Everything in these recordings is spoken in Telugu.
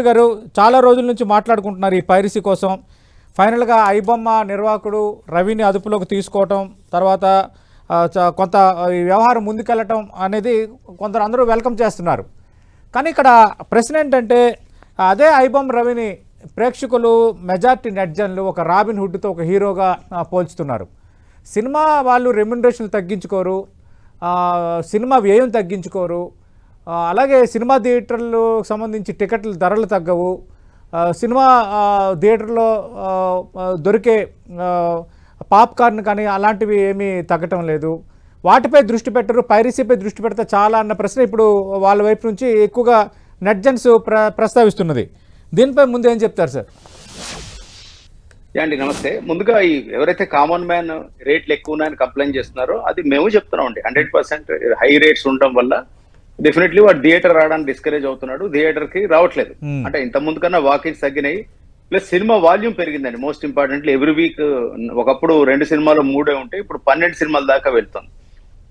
గారు చాలా రోజుల నుంచి మాట్లాడుకుంటున్నారు ఈ పైరసీ కోసం. ఫైనల్గా ఐబొమ్మ నిర్వాహకుడు రవిని అదుపులోకి తీసుకోవటం తర్వాత చ- కొంత ఈ వ్యవహారం ముందుకెళ్ళటం అనేది కొందరు అందరూ వెల్కమ్ చేస్తున్నారు. కానీ ఇక్కడ ప్రశ్న ఏంటంటే అదే ఐబొమ్మ రవిని ప్రేక్షకులు మెజార్టీ నెట్జన్లు ఒక రాబిన్ హుడ్తో ఒక హీరోగా పోల్చుతున్నారు. సినిమా వాళ్ళు రెమ్యునరేషన్లు తగ్గించుకోరు సినిమా వ్యయం తగ్గించుకోరు అలాగే సినిమా థియేటర్లు సంబంధించి టికెట్లు ధరలు తగ్గవు. సినిమా థియేటర్లో దొరికే పాప్కార్న్ కానీ అలాంటివి ఏమీ తగ్గటం లేదు. వాటిపై దృష్టి పెట్టరు పైరసీపై దృష్టి పెడితే చాలా అన్న ప్రశ్న ఇప్పుడు వాళ్ళ వైపు నుంచి ఎక్కువగా నెట్జన్స్ ప్ర ప్రస్తావిస్తున్నది. దీనిపై ముందు ఏం చెప్తారు సార్? అండి నమస్తే. ముందుగా ఈ ఎవరైతే కామన్ మ్యాన్ రేట్లు ఎక్కువ ఉన్నాయని కంప్లైంట్ చేస్తున్నారో అది మేము చెప్తున్నాం అండి హండ్రెడ్ పర్సెంట్ హై రేట్స్ ఉండడం వల్ల డెఫినెట్లీ వాడు థియేటర్ రావడానికి డిస్కరేజ్ అవుతున్నాడు థియేటర్కి రావట్లేదు Hmm. అంటే ఇంత ముందు కన్నా వాకిన్స్ తగ్గినాయి ప్లస్ సినిమా వాల్యూమ్ పెరిగిందండి మోస్ట్ ఇంపార్టెంట్లీ ఎవ్రీ వీక్ ఒకప్పుడు రెండు సినిమాలు మూడే ఉంటాయి ఇప్పుడు పన్నెండు సినిమాల దాకా వెళ్తుంది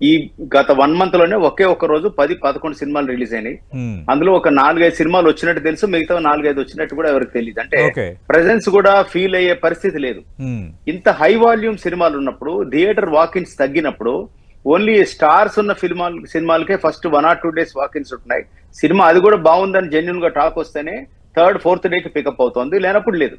ఈ గత వన్ మంత్లోనే ఒకే ఒక రోజు పది పదకొండు సినిమాలు రిలీజ్ అయినాయి మ్మ్. అందులో ఒక నాలుగైదు సినిమాలు వచ్చినట్టు తెలుసు మిగతా నాలుగైదు వచ్చినట్టు కూడా ఎవరికి తెలియదు అంటే. ప్రెజెన్స్ కూడా ఫీల్ అయ్యే పరిస్థితి లేదు మ్మ్. ఇంత హై వాల్యూమ్ సినిమాలు ఉన్నప్పుడు థియేటర్ వాకిన్స్ తగ్గినప్పుడు ఓన్లీ స్టార్స్ ఉన్న ఫిల్మాలు సినిమాలకే first one or two days walk ins ఉంటున్నాయి. సినిమా అది కూడా బాగుందని జెన్యున్గా టాక్ వస్తేనే థర్డ్ ఫోర్త్ డేకి పికప్ అవుతుంది. లేనప్పుడు లేదు.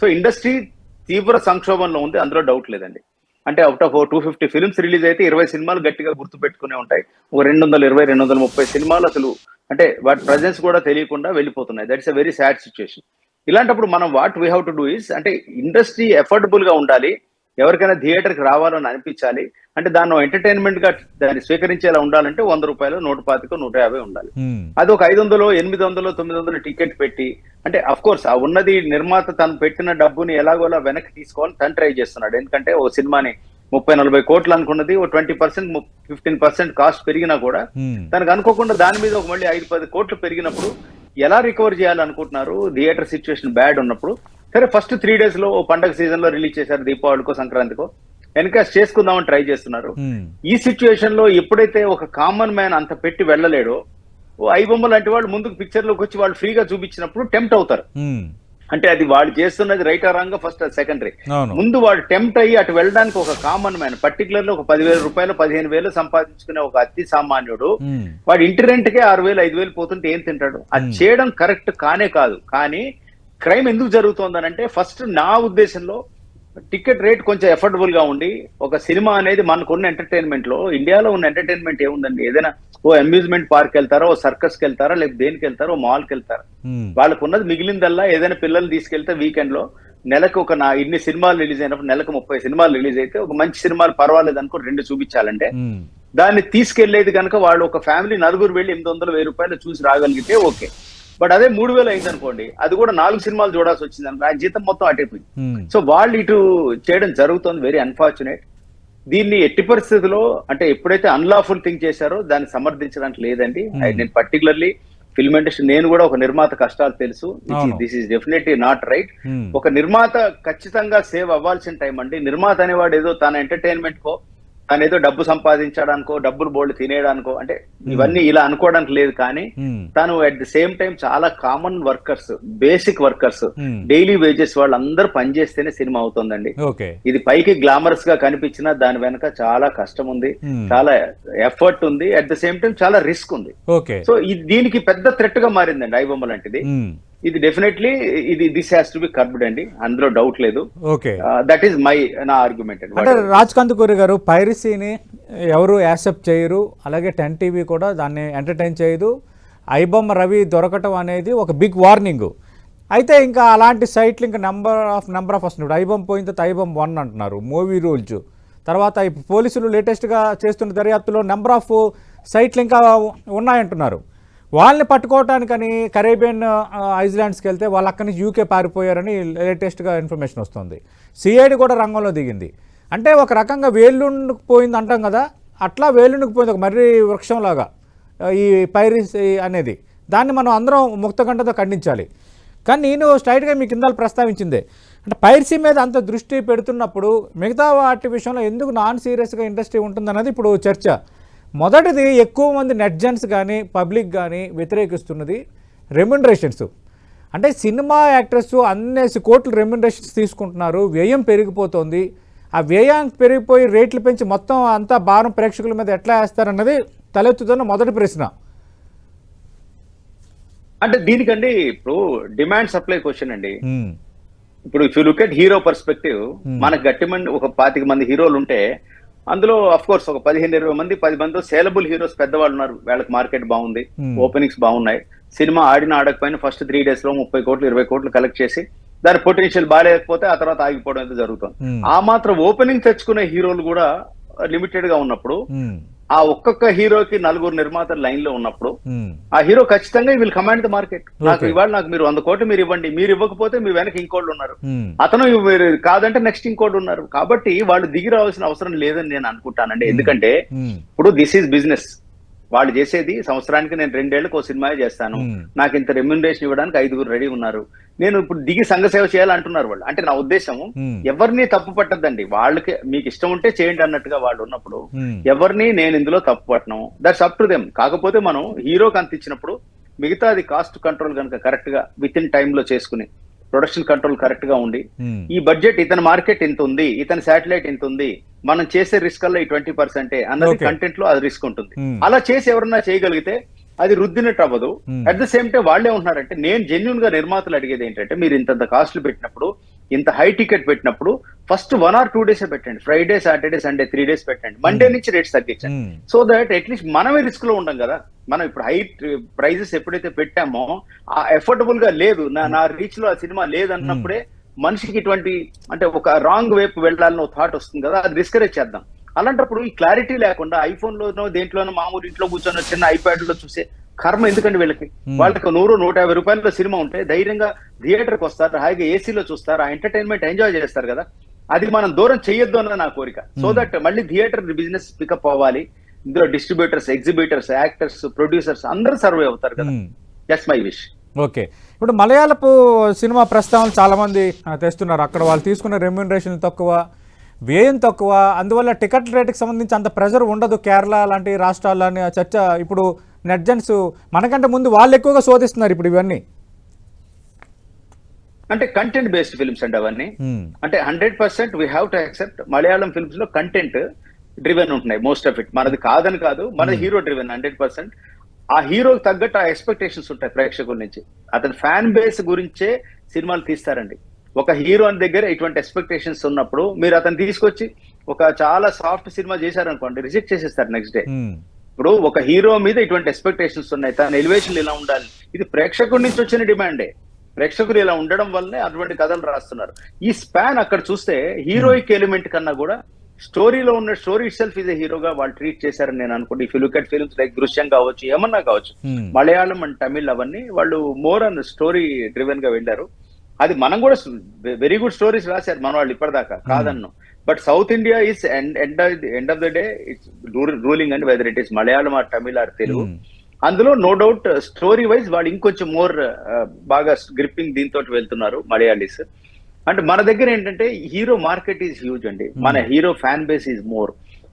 సో ఇండస్ట్రీ తీవ్ర సంక్షోభంలో ఉంది. అందులో డౌట్ లేదండి. అంటే out of two fifty films release అయితే ఇరవై సినిమాలు గట్టిగా గుర్తు పెట్టుకునే ఉంటాయి. ఒక రెండు వందల ఇరవై రెండు వందల ముప్పై సినిమాలు అసలు అంటే వాటి ప్రజెన్స్ కూడా తెలియకుండా వెళ్ళిపోతున్నాయి. That's a very sad situation ఇలాంటప్పుడు మనం what we have to do is అంటే ఇండస్ట్రీ ఎఫర్డబుల్గా ఉండాలి. ఎవరికైనా థియేటర్కి రావాలని అనిపించాలి అంటే దాన్ని ఎంటర్టైన్మెంట్గా దాన్ని స్వీకరించేలా ఉండాలంటే వంద రూపాయలు నూట పాతిక నూట యాభై ఉండాలి. అది ఒక ఐదు వందలు ఎనిమిది వందలు తొమ్మిది వందలు టికెట్ పెట్టి అంటే అఫ్ కోర్స్ ఆ ఉన్నది నిర్మాత తను పెట్టిన డబ్బుని ఎలాగోలా వెనక్కి తీసుకోవాలి తను ట్రై చేస్తున్నాడు ఎందుకంటే ఓ సినిమాని ముప్పై నలభై కోట్లు అనుకున్నది ఓ twenty percent fifteen percent cost పెరిగినా కూడా. తనకు అనుకోకుండా దాని మీద ఒక మళ్ళీ ఐదు పది కోట్లు పెరిగినప్పుడు ఎలా రికవర్ చేయాలనుకుంటున్నారు థియేటర్ సిచ్యువేషన్ బ్యాడ్ ఉన్నప్పుడు సరే ఫస్ట్ త్రీ డేస్లో ఓ పండగ సీజన్లో రిలీజ్ చేశారు దీపావళికో సంక్రాంతికో ఎన్కాస్ట్ చేసుకుందామని ట్రై చేస్తున్నారు మ్మ్. ఈ సిచ్యువేషన్లో ఎప్పుడైతే ఒక కామన్ మ్యాన్ అంత పెట్టి వెళ్ళలేడో ఓ ఐబొమ్మ లాంటి వాళ్ళు ముందుకు పిక్చర్లోకి వచ్చి వాళ్ళు ఫ్రీగా చూపించినప్పుడు టెంప్ట్ అవుతారు మ్మ్. అంటే అది వాళ్ళు చేస్తున్నది రైట్ ఆ రాంగ్ ఫస్ట్ సెకండరీ ముందు వాడు టెంప్ట్ అయ్యి అటు వెళ్ళడానికి ఒక కామన్ మ్యాన్ పర్టికులర్లీ ఒక పదివేల రూపాయలు పదిహేను వేలు సంపాదించుకునే ఒక అతి సామాన్యుడు మ్మ్. వాడు ఇంటి రెంట్ కే ఆరు వేలు ఐదు వేలు పోతుంటే ఏం తింటాడు అది Hmm. చేయడం కరెక్ట్ కానే కాదు కానీ క్రైమ్ ఎందుకు జరుగుతోందనంటే ఫస్ట్ నా ఉద్దేశంలో టికెట్ రేట్ కొంచెం ఎఫోర్డబుల్గా ఉండి ఒక సినిమా అనేది మనకున్న ఎంటర్టైన్మెంట్లో ఇండియాలో ఉన్న ఎంటర్టైన్మెంట్ ఏముందండి ఏదైనా ఓ అమ్యూజ్మెంట్ పార్క్ వెళ్తారా ఓ సర్కస్కి వెళ్తారా లేకపోతే దేనికి వెళ్తారా ఓ మాల్కి వెళ్తారా. వాళ్ళకు ఉన్నది మిగిలిందల్లా ఏదైనా పిల్లలు తీసుకెళ్తే వీకెండ్లో నెలకు ఒక నా ఇన్ని సినిమాలు రిలీజ్ అయినప్పుడు నెలకు ముప్పై సినిమాలు రిలీజ్ అయితే ఒక మంచి సినిమాలు పర్వాలేదు అనుకో రెండు చూపించాలంటే. దాన్ని తీసుకెళ్ళేది కనుక వాళ్ళు ఒక ఫ్యామిలీ నలుగురు వెళ్ళి ఎనిమిది వందలు వెయ్యి రూపాయలు చూసి రాగలిగితే ఓకే బట్ అదే మూడు వేలు అయింది అనుకోండి అది కూడా నాలుగు సినిమాలు చూడాల్సి వచ్చింది అనుకో ఆ జీతం మొత్తం అటైపోయింది మ్మ్. సో వాళ్ళు ఇటు చేయడం జరుగుతుంది వెరీ అన్ఫార్చునేట్ దీన్ని ఎట్టి పరిస్థితిలో అంటే ఎప్పుడైతే అన్లాఫుల్ థింగ్ చేశారో దాన్ని సమర్థించడానికి లేదండి Hmm. నేను పర్టికులర్లీ ఫిల్మ్ ఇండస్ట్రీ నేను కూడా ఒక నిర్మాత కష్టాలు తెలుసు. This is definitely not right. ఒక నిర్మాత ఖచ్చితంగా సేవ్ అవ్వాల్సిన టైం అండి నిర్మాత అనేవాడు ఏదో తన ఎంటర్టైన్మెంట్ కో తను ఏదో డబ్బు సంపాదించడానికో డబ్బులు బోల్డ్ తినేయడానికో అంటే ఇవన్నీ ఇలా అనుకోవడానికి లేదు కానీ మ్మ్. తను అట్ ది సేమ్ టైం చాలా common workers basic workers. Daily wages వాళ్ళందరూ పనిచేస్తేనే సినిమా అవుతుందండి. ఇది పైకి గ్లామరస్గా కనిపించినా దాని వెనక చాలా కష్టం ఉంది. మ్మ్. చాలా ఎఫర్ట్ ఉంది. అట్ ద సేమ్ టైం చాలా రిస్క్ ఉంది. సో దీనికి పెద్ద థ్రెట్గా మారిందండి ఐబొమ్మ లాంటిది. ఇది డెఫినెట్లీ ఇది this has to be curbed అండి. అందులో డౌట్ లేదు. ఓకే దట్ ఈస్ మై నా ఆర్గ్యుమెంట్ అంటే రాజ్ కందుకూరి గారు పైరసీని ఎవరు యాక్సెప్ట్ చేయరు అలాగే టెన్ టీవీ కూడా దాన్ని ఎంటర్టైన్ చేయదు. ఐబొమ్మ రవి దొరకటం అనేది ఒక బిగ్ వార్నింగ్ అయితే ఇంకా అలాంటి సైట్లు ఇంకా నెంబర్ ఆఫ్ నెంబర్ ఆఫ్ వస్తున్నాడు ఐబొమ్మ పోయిన తర్వాత ఐబొమ్మ వన్ అంటున్నారు మూవీ రూల్స్. తర్వాత పోలీసులు లేటెస్ట్గా చేస్తున్న దర్యాప్తులో నెంబర్ ఆఫ్ సైట్లు ఇంకా ఉన్నాయంటున్నారు. వాళ్ళని పట్టుకోవటానికని కరేబియన్ ఐస్లాండ్స్కి వెళ్తే వాళ్ళు అక్కడి నుంచి యూకే పారిపోయారని లేటెస్ట్గా ఇన్ఫర్మేషన్ వస్తుంది. సిఐడి కూడా రంగంలో దిగింది. అంటే ఒక రకంగా వేలుండిపోయింది అంటాం కదా అట్లా వేలుండిపోయింది ఒక మర్రి వృక్షంలాగా ఈ పైరిస్ అనేది. దాన్ని మనం అందరం ముక్తగంటతో ఖండించాలి. కానీ నేను స్ట్రైట్గా మీ కింద ప్రస్తావించిందే. అంటే పైరసీ మీద అంత దృష్టి పెడుతున్నప్పుడు మిగతా వాటి విషయంలో ఎందుకు నాన్ సీరియస్గా ఇండస్ట్రీ ఉంటుందన్నది ఇప్పుడు చర్చ. మొదటిది ఎక్కువ మంది నెట్జన్స్ కానీ పబ్లిక్ కానీ వ్యతిరేకిస్తున్నది రెమ్యునరేషన్స్. అంటే సినిమా యాక్టర్స్ అన్నేసి కోట్లు రెమ్యునరేషన్స్ తీసుకుంటున్నారు. వ్యయం పెరిగిపోతుంది. ఆ వ్యయానికి పెరిగిపోయి రేట్లు పెంచి మొత్తం అంతా భారం ప్రేక్షకుల మీద ఎట్లా వేస్తారన్నది తలెత్తుతున్న మొదటి ప్రశ్న. అంటే దీనికండి ఇప్పుడు డిమాండ్ సప్లై క్వశ్చన్ అండి. ఇప్పుడు if you look at hero perspective మనకు గట్టి మంది ఒక పాతిక మంది హీరోలు ఉంటే అందులో అఫ్ కోర్స్ ఒక పదిహేను ఇరవై మంది పది మంది సేలబుల్ హీరోస్ పెద్దవాళ్ళు ఉన్నారు. వాళ్ళకి మార్కెట్ బాగుంది. Hmm. ఓపెనింగ్స్ బాగున్నాయి. సినిమా ఆడిన ఆడకపోయినా ఫస్ట్ త్రీ డేస్లో ముప్పై కోట్లు ఇరవై కోట్లు కలెక్ట్ చేసి దాని పొటెన్షియల్ బాగాలేకపోతే ఆ తర్వాత ఆగిపోవడం అయితే జరుగుతుంది. Hmm. ఆ మాత్రం ఓపెనింగ్ తెచ్చుకునే హీరోలు కూడా లిమిటెడ్గా ఉన్నప్పుడు ఉమ్, ఆ ఒక్కొక్క హీరోకి నలుగురు నిర్మాతలు లైన్లో ఉన్నప్పుడు ఆ హీరో ఖచ్చితంగా విల్ కమాండ్ ద మార్కెట్. నాకు. ఇవాళ నాకు మీరు వంద కోట్లు మీరు ఇవ్వండి మీరు ఇవ్వకపోతే మీ వెనక ఇంకోళ్ళు ఉన్నారు. అతను మీరు కాదంటే నెక్స్ట్ ఇంకోటి ఉన్నారు. కాబట్టి వాళ్ళు దిగి రావాల్సిన అవసరం లేదని నేను అనుకుంటానండి. ఎందుకంటే ఇప్పుడు దిస్ ఈజ్ బిజినెస్. వాళ్ళు చేసేది సంవత్సరానికి నేను రెండేళ్ళకు ఒక సినిమా చేస్తాను. నాకు ఇంత రెమ్యునరేషన్ ఇవ్వడానికి ఐదుగురు రెడీ ఉన్నారు. నేను ఇప్పుడు దిగి సంఘ సేవ చేయాలంటున్నారు వాళ్ళు. అంటే నా ఉద్దేశం. ఎవరిని తప్పు పట్టద్దండి. వాళ్ళకి మీకు ఇష్టం ఉంటే చేయండి అన్నట్టుగా వాళ్ళు ఉన్నప్పుడు ఎవరిని నేను ఇందులో తప్పు పట్టను. దట్స్ అప్ టు దెమ్ కాకపోతే మనం హీరోకి అంత ఇచ్చినప్పుడు మిగతాది కాస్ట్ కంట్రోల్ కనుక కరెక్ట్గా విత్ ఇన్ టైమ్లో చేసుకుని ప్రొడక్షన్ కంట్రోల్ కరెక్ట్గా ఉండి ఈ బడ్జెట్ ఇతని మార్కెట్ ఇంత ఉంది ఇతని శాటిలైట్ ఇంత ఉంది మనం చేసే రిస్క్ అలా ఈ ట్వంటీ పర్సెంటే అన్నది. కంటెంట్లో అది రిస్క్ ఉంటుంది. అలా చేసి ఎవరన్నా చేయగలిగితే అది రుద్దినట్టు అవ్వదు. అట్ ద సేమ్ టైం వాళ్ళే ఉంటున్నారంటే నేను జెన్యున్గా నిర్మాతలు అడిగేది ఏంటంటే మీరు ఇంత కాస్ట్లు పెట్టినప్పుడు ఇంత హై టికెట్ పెట్టినప్పుడు first one or two days పెట్టండి. Friday Saturday Sunday three days పెట్టండి. మండే నుంచి రేట్స్ తగ్గించండి. సో దట్ అట్లీస్ట్ మనమే రిస్క్లో ఉండం కదా. మనం ఇప్పుడు హై ప్రైజెస్ ఎప్పుడైతే పెట్టామో ఆ ఎఫోర్డబుల్గా లేదు. నా నా రీచ్లో ఆ సినిమా లేదన్నప్పుడే మనిషికి ఇటువంటి అంటే ఒక రాంగ్ వైపు వెళ్ళాలని ఒక థాట్ వస్తుంది కదా అది డిస్కరేజ్ చేద్దాం. అలాంటప్పుడు ఈ క్లారిటీ లేకుండా ఐఫోన్ లోనో దేంట్లోనో మామూలు ఇంట్లో కూర్చొని చిన్న ఐప్యాడ్లో చూసే కర్మ ఎందుకండి వీళ్ళకి? వాళ్ళకి నూరు నూట యాభై రూపాయల సినిమా ఉంటే ధైర్యంగా థియేటర్కి వస్తారు హాయిగా ఏసీలో చూస్తారు ఆ ఎంటర్టైన్మెంట్ ఎంజాయ్ చేస్తారు కదా. అది మనం దూరం చేయొద్దు అన్నది నా కోరిక. సో దట్ మళ్ళీ థియేటర్ బిజినెస్ పికప్ అవ్వాలి. ఇందులో డిస్ట్రిబ్యూటర్స్ ఎగ్జిబిటర్స్ యాక్టర్స్ ప్రొడ్యూసర్స్ అందరూ సర్వే అవుతారు కదా. Just my wish okay. ఇప్పుడు మలయాళపు సినిమా ప్రస్తావన చాలామంది ఆ, తెస్తున్నారు. అక్కడ వాళ్ళు తీసుకున్న రెమ్యూనరేషన్ తక్కువ వ్యయం తక్కువ. అందువల్ల టికెట్ రేటుకి సంబంధించి అంత ప్రెజర్ ఉండదు కేరళ లాంటి రాష్ట్రాల్లో చర్చ ఇప్పుడు నెట్జన్స్ మనకంటే ముందు వాళ్ళు ఎక్కువగా శోధిస్తున్నారు ఇప్పుడు ఇవన్నీ. అంటే కంటెంట్ బేస్డ్ ఫిల్మ్స్ అండి అవన్నీ. ఉమ్, అంటే hundred percent we have to accept Malayalam ఫిల్మ్స్లో content driven ఉంటున్నాయి మోస్ట్ ఆఫ్ ఇట్ మనది కాదని కాదు మన హీరో డ్రివెన్ హండ్రెడ్ పర్సెంట్ ఆ హీరోకి తగ్గట్టు ఆ ఎక్స్పెక్టేషన్స్ ఉంటాయి ప్రేక్షకుల నుంచి. అతని ఫ్యాన్ బేస్ గురించే సినిమాలు తీస్తారండి. ఒక హీరో అని దగ్గర ఇటువంటి ఎక్స్పెక్టేషన్స్ ఉన్నప్పుడు మీరు అతను తీసుకొచ్చి ఒక చాలా సాఫ్ట్ సినిమా చేశారనుకోండి రిజెక్ట్ చేసేస్తారు నెక్స్ట్ డే ఇప్పుడు ఒక హీరో మీద ఇటువంటి ఎక్స్పెక్టేషన్స్ ఉన్నాయి. తన ఎలివేషన్ ఇలా ఉండాలి? ఇది ప్రేక్షకుడి నుంచి వచ్చిన డిమాండే ప్రేక్షకులు ఇలా ఉండడం వల్లనే అటువంటి కథలు రాస్తున్నారు. ఈ స్పాన్ అక్కడ చూస్తే హీరోయిక్ ఎలిమెంట్ కన్నా కూడా స్టోరీలో ఉన్న స్టోరీ ఇట్ సెల్ఫ్ ఇస్ హీరోగా వాళ్ళు ట్రీట్ చేశారని నేను అనుకుంటే if look at films like Drishyam కావచ్చు ఏమన్నా కావచ్చు. Hmm. మలయాళం అండ్ తమిళ్ అవన్నీ వాళ్ళు మోర్ అన్ స్టోరీ డ్రివెన్గా వెళ్ళారు. అది మనం కూడా వెరీ గుడ్ స్టోరీస్ రాశారు మన వాళ్ళు ఇప్పటిదాకా. కాదన్ను. But south India is end end end of the day it's ruling and whether it is Malayalam or Tamil or Telugu Hmm. అందులో నో డౌట్ స్టోరీ వైజ్ వాళ్ళు ఇంకొంచెం మోర్ బాగా గ్రిప్పింగ్ దీంతో వెళ్తున్నారు మలయాళీస్ అంటే మన దగ్గర ఏంటంటే హీరో మార్కెట్ ఈజ్ హ్యూజ్ అండి. మన hero fan base is more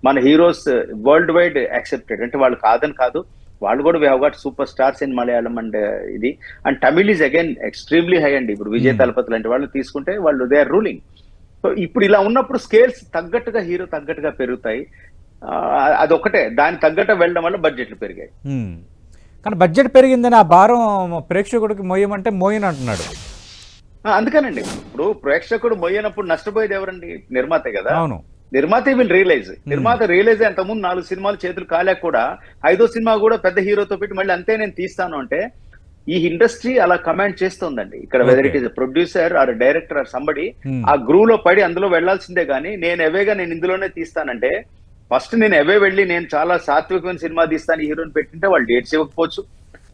మన హీరోస్ వరల్డ్ వైడ్ యాక్సెప్టెడ్ అంటే వాళ్ళు కాదని కాదు వాళ్ళు కూడా we have superstars in Malayalam and ఇది. And Tamil is again extremely high అండి. ఇప్పుడు విజయ్ తలపతి లాంటి వాళ్ళు తీసుకుంటే వాళ్ళు దే ఆర్ రూలింగ్ సో ఇప్పుడు ఇలా ఉన్నప్పుడు స్కేల్స్ తగ్గట్టుగా హీరో తగ్గట్టుగా పెరుగుతాయి. అదొకటే దాని తగ్గట్టు వెళ్ళడం వల్ల బడ్జెట్లు పెరిగాయి. కానీ బడ్జెట్ పెరిగిందని ఆ భారం ప్రేక్షకుడికి మోయమంటే మోయని అంటున్నాడు అందుకనండి. ఇప్పుడు ప్రేక్షకుడు మొయ్యనప్పుడు నష్టపోయేది ఎవరండి? నిర్మాతే కదా. అవును. నిర్మాత విల్ రియలైజ్ నిర్మాత రియలైజ్ అంత ముందు నాలుగు సినిమాలు చేతులు కాలేక కూడా ఐదో సినిమా కూడా పెద్ద హీరోతో పెట్టి మళ్ళీ అంతే నేను తీస్తాను అంటే ఈ ఇండస్ట్రీ అలా కమాండ్ చేస్తుందండి. ఇక్కడ whether it is producer or director or somebody. ఆ గ్రూ లో పడి అందులో వెళ్ళాల్సిందే కానీ నేను ఎవేగా నేను ఇందులోనే తీస్తానంటే ఫస్ట్ నేను ఎవే వెళ్ళి నేను చాలా సాత్వికమైన సినిమా తీస్తాను హీరోని పెట్టింటే వాళ్ళు డేట్స్ ఇవ్వకపోవచ్చు.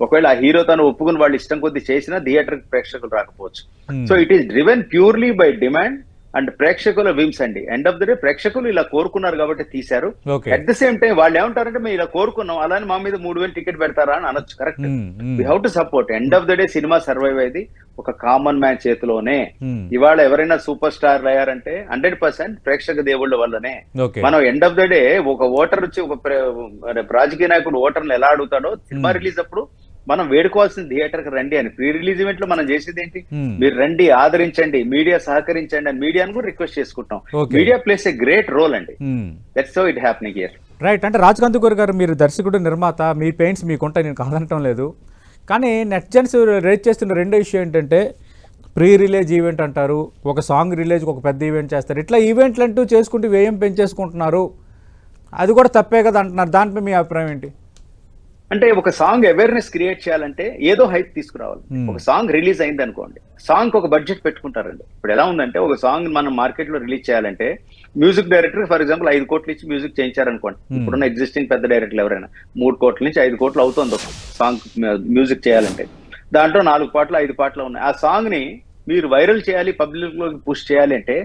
ఒకవేళ ఆ హీరో తను ఒప్పుకుని వాళ్ళు ఇష్టం కొద్ది చేసినా థియేటర్ ప్రేక్షకులు రాకపోవచ్చు. So it is driven purely by demand and ప్రేక్షకుల విమ్స్ అండి. ఎండ్ ఆఫ్ ద డే ప్రేక్షకులు ఇలా కోరుకున్నారు కాబట్టి తీశారు. అట్ ద సేమ్ టైం వాళ్ళు ఏమంటారంటే మేము ఇలా కోరుకున్నాం. అలానే మా మీద మూడు వేలు టికెట్ పెడతారా? అని అనొచ్చు. Correct we how to support end of the day cinema survive అయ్యేది ఒక కామన్ మ్యాన్ చేతిలోనే. ఉమ్, ఇవాళ ఎవరైనా సూపర్ స్టార్ అయ్యారంటే హండ్రెడ్ పర్సెంట్ ప్రేక్షక దేవుళ్ళ వల్లనే. మనం ఎండ్ ఆఫ్ ద డే ఒక ఓటర్ వచ్చి ఒక రాజకీయ నాయకుడు ఓటర్లు ఎలా అడుగుతాడో సినిమా రిలీజ్ అప్పుడు మనం వేడుకోవాల్సిన థియేటర్కి రండి అని. ప్రీ రిలీజ్ ఈవెంట్లో మనం చేసేది ఏంటి. మీరు రండి ఆదరించండి మీడియా సహకరించండి అని మీడియాను కూడా రిక్వెస్ట్ చేసుకుంటాం. Media plays a great role అండి. That's so it happening year right అంటే రాజ్ కందుకూర్ గారు మీరు దర్శకుడు నిర్మాత మీ పెయింట్స్ మీకుంటాయి నేను కాదనటం లేదు. కానీ నెట్జన్స్ రేట్ చేస్తున్న రెండో ఇష్యూ ఏంటంటే ప్రీ రిలీజ్ ఈవెంట్ అంటారు ఒక సాంగ్ రిలీజ్కి ఒక పెద్ద ఈవెంట్ చేస్తారు. ఇట్లా ఈవెంట్లు అంటూ చేసుకుంటూ వ్యయం పెంచేసుకుంటున్నారు. అది కూడా తప్పే కదా అంటున్నారు. దానిపై మీ అభిప్రాయం ఏంటి? అంటే ఒక సాంగ్ అవేర్నెస్ క్రియేట్ చేయాలంటే ఏదో హైప్ తీసుకురావాలి. Hmm. ఒక సాంగ్ రిలీజ్ అయింది అనుకోండి సాంగ్ ఒక బడ్జెట్ పెట్టుకుంటారండి. ఇప్పుడు ఎలా ఉందంటే ఒక సాంగ్ మనం మార్కెట్లో రిలీజ్ చేయాలంటే మ్యూజిక్ డైరెక్టర్ ఫర్ ఎగ్జాంపుల్ ఐదు కోట్లు ఇచ్చి మ్యూజిక్ చేయించారనుకోండి. ఇప్పుడున్న ఎగ్జిస్టింగ్ పెద్ద డైరెక్టర్లు ఎవరైనా మూడు కోట్ల నుంచి ఐదు కోట్లు అవుతుంది ఒక సాంగ్ మ్యూజిక్ చేయాలంటే. దాంట్లో నాలుగు పాటలు ఐదు పాటలు ఉన్నాయి. ఆ సాంగ్ని మీరు వైరల్ చేయాలి పబ్లిక్లోకి పుష్ చేయాలి అంటే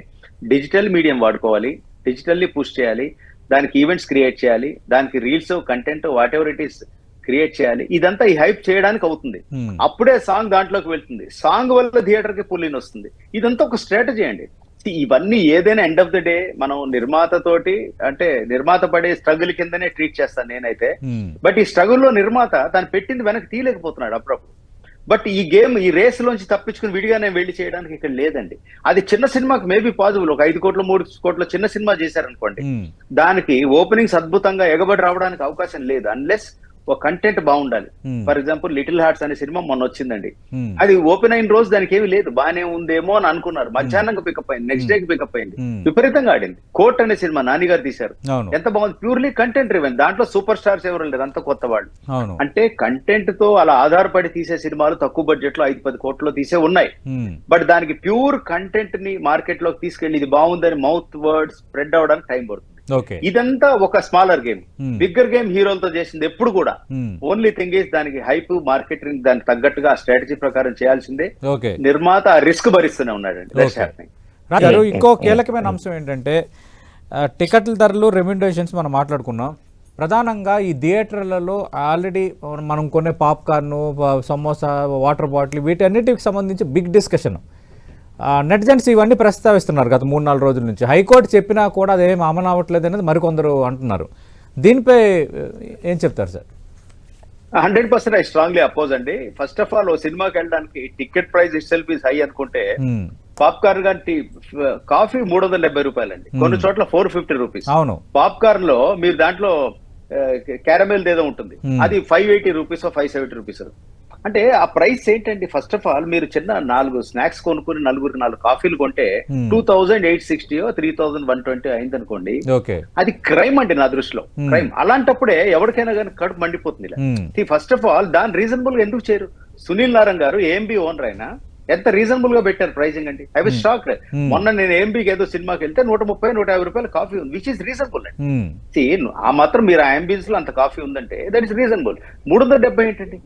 డిజిటల్ మీడియం వాడుకోవాలి డిజిటల్లీ పుష్ చేయాలి దానికి ఈవెంట్స్ క్రియేట్ చేయాలి దానికి reels content whatever it is create చేయాలి. ఇదంతా ఈ హైప్ చేయడానికి అవుతుంది. Hmm. అప్పుడే సాంగ్ దాంట్లోకి వెళ్తుంది. సాంగ్ వల్ల థియేటర్కి పుల్లిన్ వస్తుంది. ఇదంతా ఒక స్ట్రాటజీ అండి. ఇవన్నీ ఏదైనా ఎండ్ ఆఫ్ ద డే మనం నిర్మాత తోటి అంటే నిర్మాత పడే స్ట్రగుల్ కిందనే ట్రీట్ చేస్తాను నేనైతే. బట్ ఈ struggle లో నిర్మాత తను పెట్టింది వెనక్కి తీయలేకపోతున్నాడు అప్పుడప్పుడు. బట్ ఈ గేమ్ ఈ రేస్ లోంచి తప్పించుకుని విడిగా నేను వెళ్ళి చేయడానికి ఇక్కడ లేదండి. అది చిన్న సినిమాకి మేబీ పాసిబుల్ ఒక ఐదు కోట్ల మూడు కోట్ల చిన్న సినిమా చేశారనుకోండి. మ్మ్. దానికి ఓపెనింగ్స్ అద్భుతంగా ఎగబడి రావడానికి అవకాశం లేదు. అన్లెస్ ఒక కంటెంట్ బాగుండాలి. Hmm. For example little hearts అనే సినిమా మొన్న వచ్చిందండి. మ్మ్. అది ఓపెన్ అయిన రోజు దానికి ఏమీ లేదు. బానే ఉందేమో అని అనుకున్నారు. మధ్యాహ్నం పికప్ అయింది. నెక్స్ట్ డే పికప్ అయింది. Hmm. విపరీతంగా ఆడింది. కోర్ట్ అనే సినిమా నాని గారు తీశారు ఎంత బాగుంది? ప్యూర్లీ కంటెంట్ రివెన్ దాంట్లో సూపర్ స్టార్స్ ఎవరు లేరు. అంత కొత్త వాళ్ళు. అంటే కంటెంట్తో అలా ఆధారపడి తీసే సినిమాలు తక్కువ బడ్జెట్లో ఐదు పది కోట్లలో తీసే ఉన్నాయి. బట్ దానికి ప్యూర్ కంటెంట్ని మార్కెట్లోకి తీసుకెళ్ళి ఇది బాగుందని మౌత్ వర్డ్ స్ప్రెడ్ అవడానికి టైం పడుతుంది. ఇదంతా ఒక smaller game Hmm. Bigger game హీరోలతో చేసింది ఎప్పుడు కూడా. ఓన్లీ థింగ్ ఈస్ దానికి హైప్ మార్కెటింగ్ దానికి తగ్గట్టుగా స్ట్రాటజీ ప్రకారం చేయాల్సిందే. ఓకే. నిర్మాత రిస్క్ భరిస్తూనే ఉన్నాడండి గారు ఇంకో కీలకమైన అంశం ఏంటంటే టికెట్ల ధరలు రెమ్యునరేషన్స్ మనం మాట్లాడుకున్నాం. ప్రధానంగా ఈ థియేటర్లలో ఆల్రెడీ మనం కొనే పాప్కార్న్ సమోసా వాటర్ బాటిల్ వీటన్నిటికి సంబంధించి బిగ్ డిస్కషన్ నెటిజన్స్ ఇవన్నీ ప్రస్తావిస్తున్నారు గత మూడు నాలుగు రోజుల నుంచి. హైకోర్టు చెప్పినా కూడా అదేం అవ్వట్లేదు అనేది మరికొందరు అంటున్నారు. దీనిపై ఏం చెప్తారు sir? Hundred percent I strongly oppose అండి. ఫస్ట్ ఆఫ్ ఆల్ ఓ సినిమాకి వెళ్ళడానికి ticket price itself is high అనుకుంటే. పాప్కార్న్ గారి కాఫీ మూడు వందల డెబ్బై రూపాయలండి. కొన్ని చోట్ల ఫోర్ ఫిఫ్టీ రూపీస్. అవును. పాప్కార్న్లో మీరు దాంట్లో క్యారమెల్ ఏదో ఉంటుంది. అది five eighty rupees five seventy rupees. అంటే ఆ ప్రైస్ ఏంటండి? ఫస్ట్ ఆఫ్ ఆల్ మీరు చిన్న నాలుగు స్నాక్స్ కొనుక్కుని నలుగురు నాలుగు కాఫీలు కొంటే. Two thousand eight sixty three thousand one twenty అయింది అనుకోండి అది క్రైమ్ అండి నా దృష్టిలో. Hmm. క్రైమ్. అలాంటప్పుడే ఎవరికైనా కానీ కడుపు మండిపోతుంది. ఫస్ట్ ఆఫ్ ఆల్ దాని రీజనబుల్గా ఎందుకు చేయరు? సునీల్ నారాయణ గారు ఏఎంబి ఓనర్ అయినా ఎంత రీజనబుల్గా పెట్టారు ప్రైసింగ్ అండి ఐ వాజ్ షాక్ Hmm. మొన్న నేను ఏఎంబికి ఏదో సినిమాకి వెళ్తే నూట ముప్పై నూట యాభై రూపాయల కాఫీ ఉంది విచ్ ఇస్ రీజనబుల్ అండి. See, ఆ మాత్రం మీరు ఆ అంబియన్స్లో అంత కాఫీ ఉందంటే దట్ ఇస్ రీజనబుల్ మూడు వందల డెబ్బై ఏంటండి?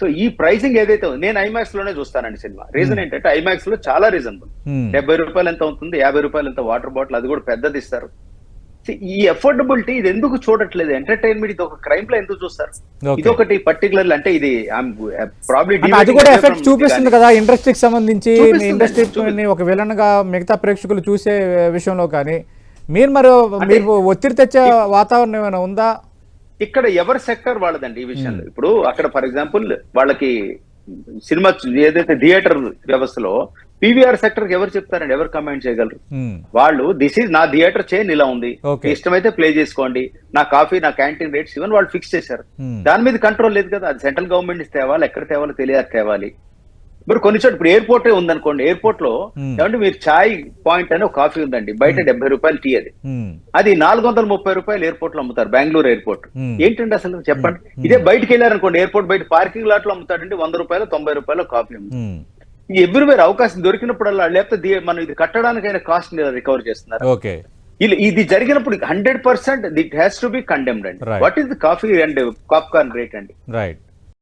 సో ఈ ప్రైసింగ్ ఏదైతే ఉందో నేను ఐమాక్స్లోనే చూస్తానండి సినిమా. రీజన్ ఏంటంటే ఐమాక్స్లో చాలా రీజనబుల్ మ్మ్. డెబ్బై రూపాయలు ఎంత అవుతుంది యాభై రూపాయలు ఎంత వాటర్ బాటిల్ అది కూడా పెద్దది ఇస్తారు. ఈ అఫోర్డబిలిటీ ఇది ఎందుకు చూడట్లేదు? ఎంటర్టైన్మెంట్ ఇది ఒక క్రైమ్లో ఎందుకు చూస్తారు. ఇది ఒకటి పర్టికులర్ అంటే ఇది అంటే అది కూడా ఎఫెక్ట్ చూపిస్తుంది కదా ఇండస్ట్రీకి సంబంధించి చూపిస్తుంది. ఒక విలన్గా మిగతా ప్రేక్షకులు చూసే విషయంలో కానీ మీరు మరి మీరు ఒత్తిడి తెచ్చే వాతావరణం ఏమైనా ఉందా? ఇక్కడ ఎవరి సెక్టర్ వాళ్ళదండి ఈ విషయంలో? ఇప్పుడు అక్కడ ఫర్ ఎగ్జాంపుల్ వాళ్ళకి సినిమా ఏదైతే థియేటర్ వ్యవస్థలో పీవీఆర్ సెక్టర్కి ఎవరు చెప్తారండి? ఎవరు కమెంట్ చేయగలరు. వాళ్ళు దిస్ ఈజ్ నా థియేటర్ చైన్ ఇలా ఉంది. ఇష్టమైతే ప్లే చేసుకోండి. నా కాఫీ నా క్యాంటీన్ రేట్స్ ఇవన్నీ వాళ్ళు ఫిక్స్ చేశారు. దాని మీద కంట్రోల్ లేదు కదా. అది సెంట్రల్ గవర్నమెంట్ తేవాలి ఎక్కడ తేవాలో తెలియాలి తేవాలి ఇప్పుడు కొన్ని చోట్ల ఇప్పుడు ఎయిర్పోర్ట్ ఉందనుకోండి ఎయిర్పోర్ట్లో. ఏమంటే మీరు చాయ్ పాయింట్ అని ఒక కాఫీ ఉందండి బయట డెబ్బై రూపాయలు టీ అది. అది నాలుగు వందల ముప్పై రూపాయలు ఎయిర్పోర్ట్లో అమ్ముతారు బెంగళూరు ఎయిర్పోర్ట్. ఏంటండి అసలు? చెప్పండి. ఇదే బయటికి వెళ్ళారనుకోండి ఎయిర్పోర్ట్ బయట పార్కింగ్ లాట్లో అమ్ముతాడండి వంద రూపాయలు తొంభై రూపాయలు కాఫీ. ఎవ్రీవేర్ అవకాశం దొరికినప్పుడల్లా లేకపోతే మనం ఇది కట్టడానికైనా కాస్ట్ రికవర్ చేస్తున్నారు? ఓకే. ఇది జరిగినప్పుడు hundred percent it has to be condemned అండి. What is the coffee and popcorn rate అండి? రైట్